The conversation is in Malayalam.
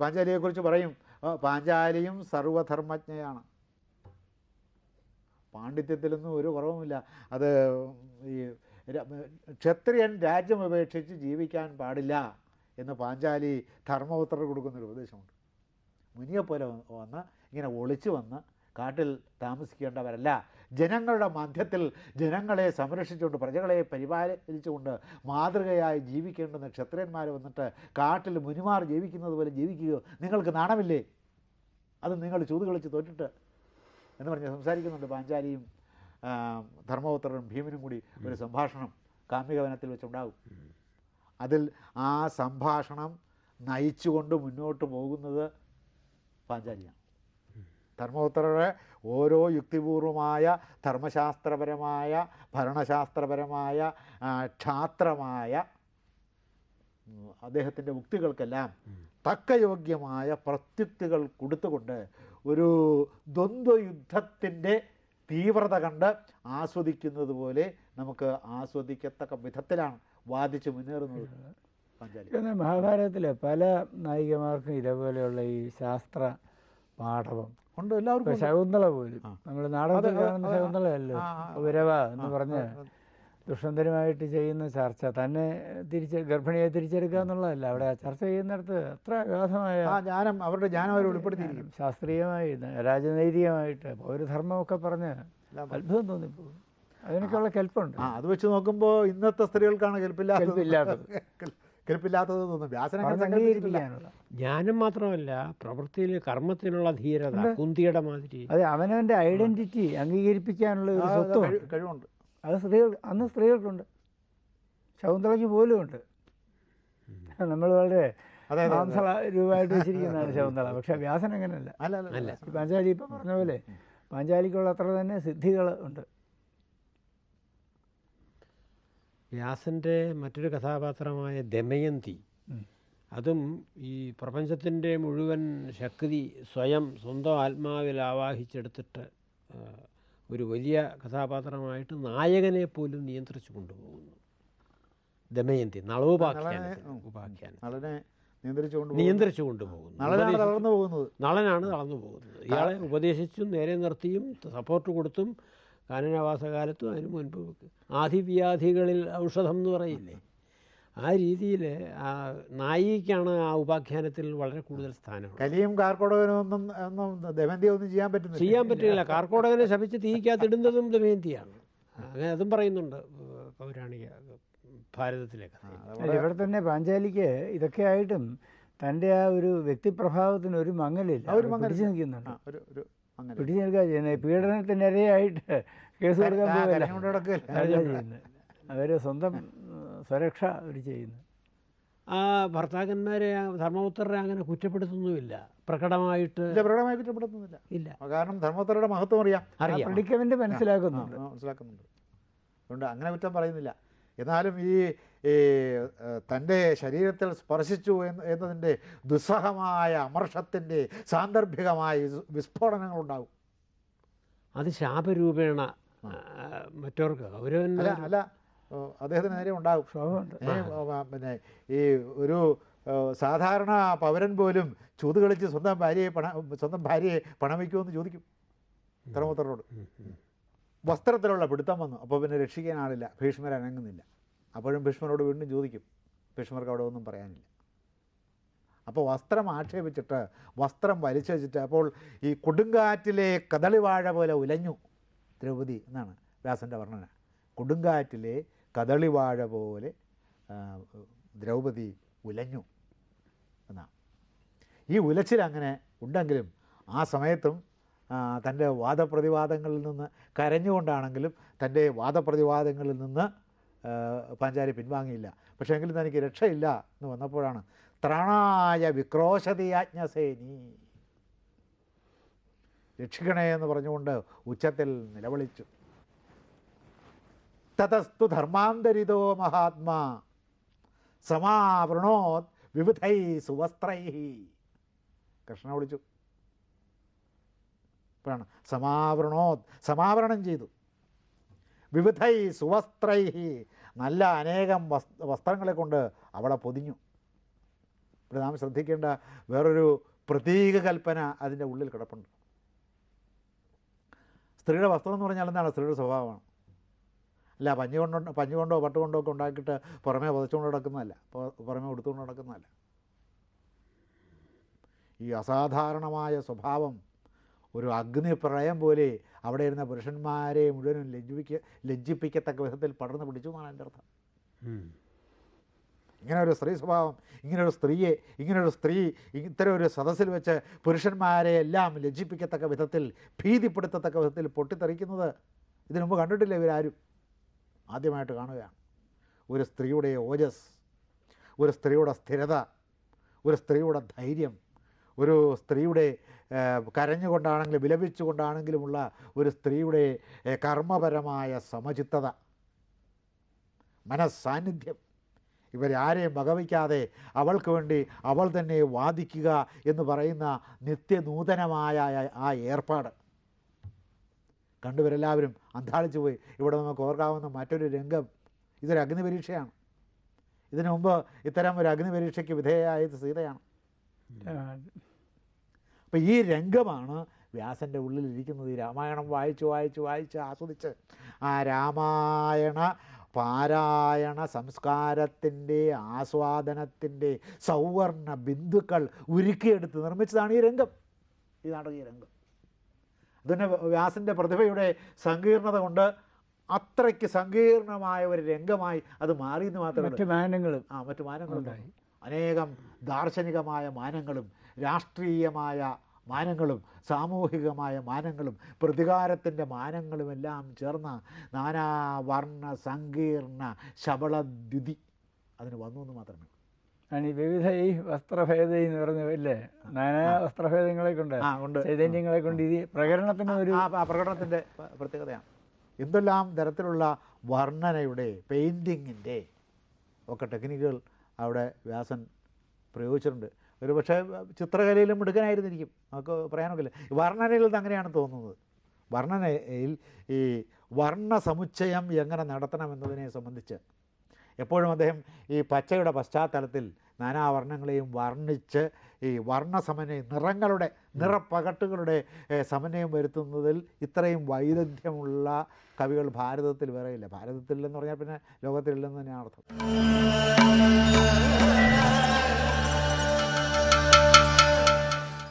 പാഞ്ചാലിയെക്കുറിച്ച് പറയും. പാഞ്ചാലിയും സർവധർമ്മജ്ഞയാണ്. പാണ്ഡിത്യത്തിലൊന്നും ഒരു കുറവുമില്ല. അത് ഈ ക്ഷത്രിയൻ രാജ്യം ഉപേക്ഷിച്ച് ജീവിക്കാൻ പാടില്ല എന്ന് പാഞ്ചാലി ധർമ്മപുത്രർ കൊടുക്കുന്നൊരു ഉപദേശമുണ്ട്. മുനിയെപ്പോലെ വന്ന് ഇങ്ങനെ ഒളിച്ചു വന്ന് കാട്ടിൽ താമസിക്കേണ്ടവരല്ല. ജനങ്ങളുടെ മധ്യത്തിൽ ജനങ്ങളെ സംരക്ഷിച്ചുകൊണ്ട് പ്രജകളെ പരിപാലിച്ചുകൊണ്ട് മാതൃകയായി ജീവിക്കേണ്ടുന്ന ക്ഷത്രിയന്മാർ വന്നിട്ട് കാട്ടിൽ മുനിമാർ ജീവിക്കുന്നത് പോലെ ജീവിക്കുകയോ നിങ്ങൾക്ക് നാണമില്ലേ? അത് നിങ്ങൾ ചൂത് കളിച്ച് തോറ്റിട്ട് എന്ന് പറഞ്ഞ് സംസാരിക്കുന്നുണ്ട് പാഞ്ചാലിയും ധർമ്മപുത്രനും ഭീമനും കൂടി ഒരു സംഭാഷണം കാമ്യകവനത്തിൽ വെച്ചുണ്ടാകും. അതിൽ ആ സംഭാഷണം നയിച്ചുകൊണ്ട് മുന്നോട്ട് പോകുന്നത് പാഞ്ചാലിയാണ്. ധർമ്മപുത്രരുടെ ഓരോ യുക്തിപൂർവമായ ധർമ്മശാസ്ത്രപരമായ ഭരണശാസ്ത്രപരമായ ക്ഷാത്രമായ അദ്ദേഹത്തിന്റെ ഉക്തികൾക്കെല്ലാം തക്കയോഗ്യമായ പ്രത്യുക്തികൾ കൊടുത്തുകൊണ്ട് ഒരു ദ്വന്ദ്വയുദ്ധത്തിന്റെ തീവ്രത കണ്ട് ആസ്വദിക്കുന്നത് പോലെ നമുക്ക് ആസ്വദിക്കത്തക്ക വിധത്തിലാണ് വാദിച്ച് മുന്നേറുന്നത് പഞ്ചാലി. എന്നാൽ മഹാഭാരതത്തിലെ പല നായികമാർക്കും ഇതേപോലെയുള്ള ഈ ശാസ്ത്ര പാഠവും ഉണ്ട് എല്ലാവർക്കും ശകുന്തള പോലും. നമ്മൾ നാടകത്തിൽ അത് കാണുന്ന ശകുന്തളയല്ലോ. ഉപരവ എന്ന് പറഞ്ഞ ദുഷ്യന്തരുമായിട്ട് ചെയ്യുന്ന ചർച്ച. തന്നെ തിരിച്ച് ഗർഭിണിയെ തിരിച്ചെടുക്കുക എന്നുള്ളതല്ല. അവിടെ ആ ചർച്ച ചെയ്യുന്നിടത്ത് അത്ര അഗാധമായ ആ ജ്ഞാനം അവരുടെ ജ്ഞാനം അവർ വെളിപ്പെടുത്തിയിരിക്കും. ശാസ്ത്രീയമായി രാജനൈതികമായിട്ട് പൗരധർമ്മമൊക്കെ പറഞ്ഞ് അത്ഭുതം തോന്നിപ്പോകും. അതിനൊക്കെയുള്ള കെൽപ്പുണ്ട്. അത് വെച്ച് നോക്കുമ്പോൾ ഇന്നത്തെ സ്ത്രീകൾക്കാണ് കെൽപ്പില്ലാത്തത്. വ്യാസനെ ജ്ഞാനം മാത്രമല്ല പ്രവൃത്തിയിൽ കർമ്മത്തിനുള്ള ധീരത കുന്തിയുടെ മാതിരി. അതെ അവനവന്റെ ഐഡന്റിറ്റി അംഗീകരിപ്പിക്കാനുള്ള ഒരു സ്വത്വം കഴിവുണ്ട്. അത് സ്ത്രീകൾ അന്ന് സ്ത്രീകൾക്കുണ്ട്. ശകുന്തളയ്ക്ക് പോലും ഉണ്ട്. നമ്മൾ വളരെ. മാംസള രൂപമായിട്ട് വെച്ചിരിക്കുന്നതാണ് ശകുന്തള. പക്ഷെ വ്യാസൻ അങ്ങനെയല്ല അല്ല അല്ല അല്ല. പാഞ്ചാലി ഇപ്പം പറഞ്ഞ പോലെ പാഞ്ചാലിക്കുള്ള അത്ര തന്നെ സിദ്ധികൾ ഉണ്ട്. വ്യാസന്റെ മറ്റൊരു കഥാപാത്രമായ ദമയന്തി. അതും ഈ പ്രപഞ്ചത്തിന്റെ മുഴുവൻ ശക്തി സ്വയം സ്വന്തം ആത്മാവിൽ ആവാഹിച്ചെടുത്തിട്ട് ഒരു വലിയ കഥാപാത്രമായിട്ട് നായകനെ പോലും നിയന്ത്രിച്ചു കൊണ്ടുപോകുന്നു. ദമയന്തി നളോപാഖ്യാനത്തിൽ ഉപാഖ്യാനം നിയന്ത്രിച്ചു കൊണ്ടുപോകുന്നു. നളനാണ് തളർന്നു പോകുന്നത്. ഇയാളെ ഉപദേശിച്ചും നേരെ നിർത്തിയും സപ്പോർട്ട് കൊടുത്തും കാനനവാസകാലത്തും അതിന് മുൻപ് ആധിവ്യാധികളിൽ ഔഷധം എന്ന് പറയില്ലേ ആ രീതിയിൽ ആ നായികയ്ക്കാണ് ആ ഉപാഖ്യാനത്തിൽ വളരെ കൂടുതൽ സ്ഥാനം കലിയും കാർക്കോടകനും ഒന്നും ഒന്നും ദമന്തി ഒന്നും ചെയ്യാൻ പറ്റുന്നില്ല. ചെയ്യാൻ പറ്റില്ല. കാർക്കോടകനെ ശപിച്ച് തീക്കാത്തിടുന്നതും ദമയന്തിയാണ്. അങ്ങനെ അതും പറയുന്നുണ്ട് പൗരാണിക ഭാരതത്തിലെ ഇവിടെ തന്നെ പാഞ്ചാലിക്ക് ഇതൊക്കെ ആയിട്ടും തന്റെ ആ ഒരു വ്യക്തിപ്രഭാവത്തിന് ഒരു മങ്ങലില്ല. അവർ ഒരു അവിടെ ഒരു പിടിച്ചു നിൽക്കുന്നുണ്ട്. പിടിച്ചു നിൽക്കുക ചെയ്യുന്നത് പീഡനത്തിന് ഇരയായിട്ട് കേസ് കൊടുക്കാൻ ആ, പോകല്ല അവർ സ്വന്തം സുരക്ഷ സ്വരക്ഷ അവർ ചെയ്യുന്നു. ആ ഭർത്താക്കന്മാരെ ധർമ്മപുത്രരെ അങ്ങനെ കുറ്റപ്പെടുത്തുന്നുമില്ല. പ്രകടമായിട്ട് ഇല്ല പ്രകടമായി കുറ്റപ്പെടുത്തുന്നില്ല. ഇല്ല. കാരണം ധർമ്മപുത്രരുടെ മഹത്വം അറിയാം. അറിയാം. മനസ്സിലാക്കുന്നുണ്ട്. മനസ്സിലാക്കുന്നുണ്ട്. അതുകൊണ്ട് അങ്ങനെ കുറ്റം പറയുന്നില്ല. എന്നാലും ഈ ഈ, തന്റെ ശരീരത്തിൽ സ്പർശിച്ചു എന്ന് എന്നതിന്റെ ദുസ്സഹമായ അമർഷത്തിന്റെ സാന്ദർഭികമായ വിസ്ഫോടനങ്ങൾ ഉണ്ടാകും അത് ശാപരൂപേണ മറ്റവർക്ക് അല്ല അല്ല അദ്ദേഹത്തിന് നേരെ ഉണ്ടാകും പിന്നെ ഈ ഒരു സാധാരണ പൗരൻ പോലും ചൂത് കളിച്ച് സ്വന്തം ഭാര്യയെ പണ സ്വന്തം ഭാര്യയെ പണം വയ്ക്കുമെന്ന് ചോദിക്കും ധർമ്മപുത്രരോട് വസ്ത്രത്തിലുള്ള പിടുത്തം വന്നു. അപ്പോൾ പിന്നെ രക്ഷിക്കാൻ ആളില്ല. ഭീഷ്മർ അനങ്ങുന്നില്ല. അപ്പോഴും ഭീഷ്മരോട് വീണ്ടും ചോദിക്കും. ഭീഷ്മർക്ക് അവിടെ ഒന്നും പറയാനില്ല. അപ്പോൾ വസ്ത്രം ആക്ഷേപിച്ചിട്ട് വസ്ത്രം വലിച്ചു വെച്ചിട്ട് അപ്പോൾ ഈ കൊടുങ്കാറ്റിലെ കദളിവാഴ പോലെ ഉലഞ്ഞു. ദ്രൗപതി എന്നാണ് വ്യാസന്റെ വർണന. കൊടുങ്കാറ്റിലെ കദളിവാഴ പോലെ ദ്രൗപതി ഉലഞ്ഞു എന്നാണ്. ഈ ഉലച്ചിൽ അങ്ങനെ ഉണ്ടെങ്കിലും ആ സമയത്തും തന്റെ വാദപ്രതിവാദങ്ങളിൽ നിന്ന് കരഞ്ഞുകൊണ്ടാണെങ്കിലും തന്റെ വാദപ്രതിവാദങ്ങളിൽ നിന്ന് പാഞ്ചാരി പിൻവാങ്ങിയില്ല. പക്ഷേ എങ്കിലും തനിക്ക് രക്ഷയില്ല എന്ന് വന്നപ്പോഴാണ് ത്രാണായ വിക്രോശതിയാജ്ഞസേനി രക്ഷിക്കണേ എന്ന് പറഞ്ഞുകൊണ്ട് ഉച്ചത്തിൽ നിലവിളിച്ചു. തതസ്തു ധർമാന്തരിതോ മഹാത്മാ സമാവൃണോത് വിവിധൈ സുവസ്ത്രൈ. കൃഷ്ണ വിളിച്ചു. ഇപ്പോഴാണ്. സമാവരണോ സമാവരണം ചെയ്തു. വിവിധൈ സുവസ്ത്രൈ നല്ല അനേകം വസ് വസ്ത്രങ്ങളെ കൊണ്ട് അവളെ പൊതിഞ്ഞു. ഇവിടെ നാം ശ്രദ്ധിക്കേണ്ട വേറൊരു പ്രതീക കൽപ്പന അതിന്റെ ഉള്ളിൽ കിടപ്പുണ്ട്. സ്ത്രീയുടെ വസ്ത്രം എന്ന് പറഞ്ഞാൽ എന്താണ്? സ്ത്രീയുടെ സ്വഭാവമാണ്. അല്ല പഞ്ഞു കൊണ്ടോ പഞ്ഞു കൊണ്ടോ പട്ട് കൊണ്ടോ ഒക്കെ ഉണ്ടാക്കിയിട്ട് പുറമേ പുതച്ചുകൊണ്ട് നടക്കുന്നതല്ല. പുറമേ ഉടുത്തുകൊണ്ട് നടക്കുന്നതല്ല. ഈ അസാധാരണമായ സ്വഭാവം ഒരു അഗ്നിപ്രളയം പോലെ അവിടെ ഇരുന്ന പുരുഷന്മാരെ മുഴുവനും ലജ്ജിപ്പിക്ക ലജ്ജിപ്പിക്കത്തക്ക വിധത്തിൽ പടർന്നു പിടിച്ചു എന്നാണ് എന്റെ അർത്ഥം. ഇങ്ങനെ ഒരു സ്ത്രീ സ്വഭാവം ഇങ്ങനെ ഒരു സ്ത്രീയെ ഇങ്ങനെ ഒരു സ്ത്രീ ഇത്തരം ഒരു സദസ്സിൽ വെച്ച് പുരുഷന്മാരെ എല്ലാം ലജ്ജിപ്പിക്കത്തക്ക വിധത്തിൽ ഭീതിപ്പെടുത്തത്തക്ക വിധത്തിൽ പൊട്ടിത്തെറിക്കുന്നത് ഇതിനു മുമ്പ് കണ്ടിട്ടില്ല ഇവരാരും. ആദ്യമായിട്ട് കാണുകയാണ്. ഒരു സ്ത്രീയുടെ ഓജസ് ഒരു സ്ത്രീയുടെ സ്ഥിരത ഒരു സ്ത്രീയുടെ ധൈര്യം ഒരു സ്ത്രീയുടെ കരഞ്ഞുകൊണ്ടാണെങ്കിലും വിലപിച്ചുകൊണ്ടാണെങ്കിലുമുള്ള ഒരു സ്ത്രീയുടെ കർമ്മപരമായ സമചിത്തത മനസ്സാന്നിധ്യം. ഇവരാരെയും വകവയ്ക്കാതെ അവൾക്ക് വേണ്ടി അവൾ തന്നെ വാദിക്കുക എന്ന് പറയുന്ന നിത്യനൂതനമായ ആ- ആ ഏർപ്പാട്. കണ്ടുവരെല്ലാവരും അന്താളിച്ചു പോയി. ഇവിടെ നമുക്ക് ഓർക്കാവുന്ന മറ്റൊരു രംഗം ഇതൊരു അഗ്നിപരീക്ഷയാണ്. ഇതിനു മുമ്പ് ഇത്തരം ഒരു അഗ്നിപരീക്ഷയ്ക്ക് വിധേയമായത് സീതയാണ്. അപ്പോൾ ഈ രംഗമാണ് വ്യാസന്റെ ഉള്ളിലിരിക്കുന്നത്. ഈ രാമായണം വായിച്ച് വായിച്ച് വായിച്ച് ആസ്വദിച്ച് ആ രാമായണ പാരായണ സംസ്കാരത്തിന്റെ ആസ്വാദനത്തിന്റെ സൗവർണ ബിന്ദുക്കൾ ഉരുക്കിയെടുത്ത് നിർമ്മിച്ചതാണ് ഈ രംഗം. ഈ നാടകീയ രംഗം. അതുതന്നെ വ്യാസന്റെ പ്രതിഭയുടെ സങ്കീർണത കൊണ്ട് അത്രയ്ക്ക് സങ്കീർണമായ ഒരു രംഗമായി അത് മാറിയെന്ന് മാത്രമേ മറ്റു മാനങ്ങളും. ആ മറ്റു മാനങ്ങളും. ഉണ്ടായി. അനേകം ദാർശനികമായ മാനങ്ങളും രാഷ്ട്രീയമായ മാനങ്ങളും സാമൂഹികമായ മാനങ്ങളും പ്രതികാരത്തിന്റെ മാനങ്ങളുമെല്ലാം ചേർന്ന നാനാവർണ സങ്കീർണ ശബളദ്യുതി അതിന് വന്നു എന്ന് മാത്രമേ ഈ വിവിധ ഈ വസ്ത്രഭേദ എന്ന് പറഞ്ഞ അല്ലേ നാനാ വസ്ത്രഭേദങ്ങളെ കൊണ്ട് ചൈതന്യങ്ങളെ കൊണ്ട് ഇത് പ്രകടനത്തിന് ഒരു പ്രകടനത്തിന്റെ പ്രത്യേകതയാണ്. എന്തെല്ലാം തരത്തിലുള്ള വർണനയുടെ പെയിന്റിങ്ങിന്റെ ഒക്കെ ടെക്നിക്കുകൾ അവിടെ വ്യാസൻ പ്രയോഗിച്ചിട്ടുണ്ട്. ഒരു പക്ഷേ ചിത്രകലയിലും മിടുക്കനായിരുന്നിരിക്കും. നമുക്ക് പറയാനൊക്കില്ല. വർണനയിൽ നിന്ന് അങ്ങനെയാണ് തോന്നുന്നത്. വർണനയിൽ ഈ വർണ സമുച്ചയം എങ്ങനെ നടത്തണം എന്നതിനെ സംബന്ധിച്ച് എപ്പോഴും അദ്ദേഹം ഈ പച്ചയുടെ പശ്ചാത്തലത്തിൽ നാനാവർണങ്ങളെയും വർണിച്ച് ഈ വർണസമന്വയം നിറങ്ങളുടെ നിറപ്പകട്ടുകളുടെ സമന്വയം വരുത്തുന്നതിൽ ഇത്രയും വൈദഗ്ധ്യമുള്ള കവികൾ ഭാരതത്തിൽ വേറെയില്ല ഭാരതത്തിലെന്ന് പറഞ്ഞാൽ പിന്നെ ലോകത്തിലില്ലെന്ന് തന്നെയാണ് അർത്ഥം.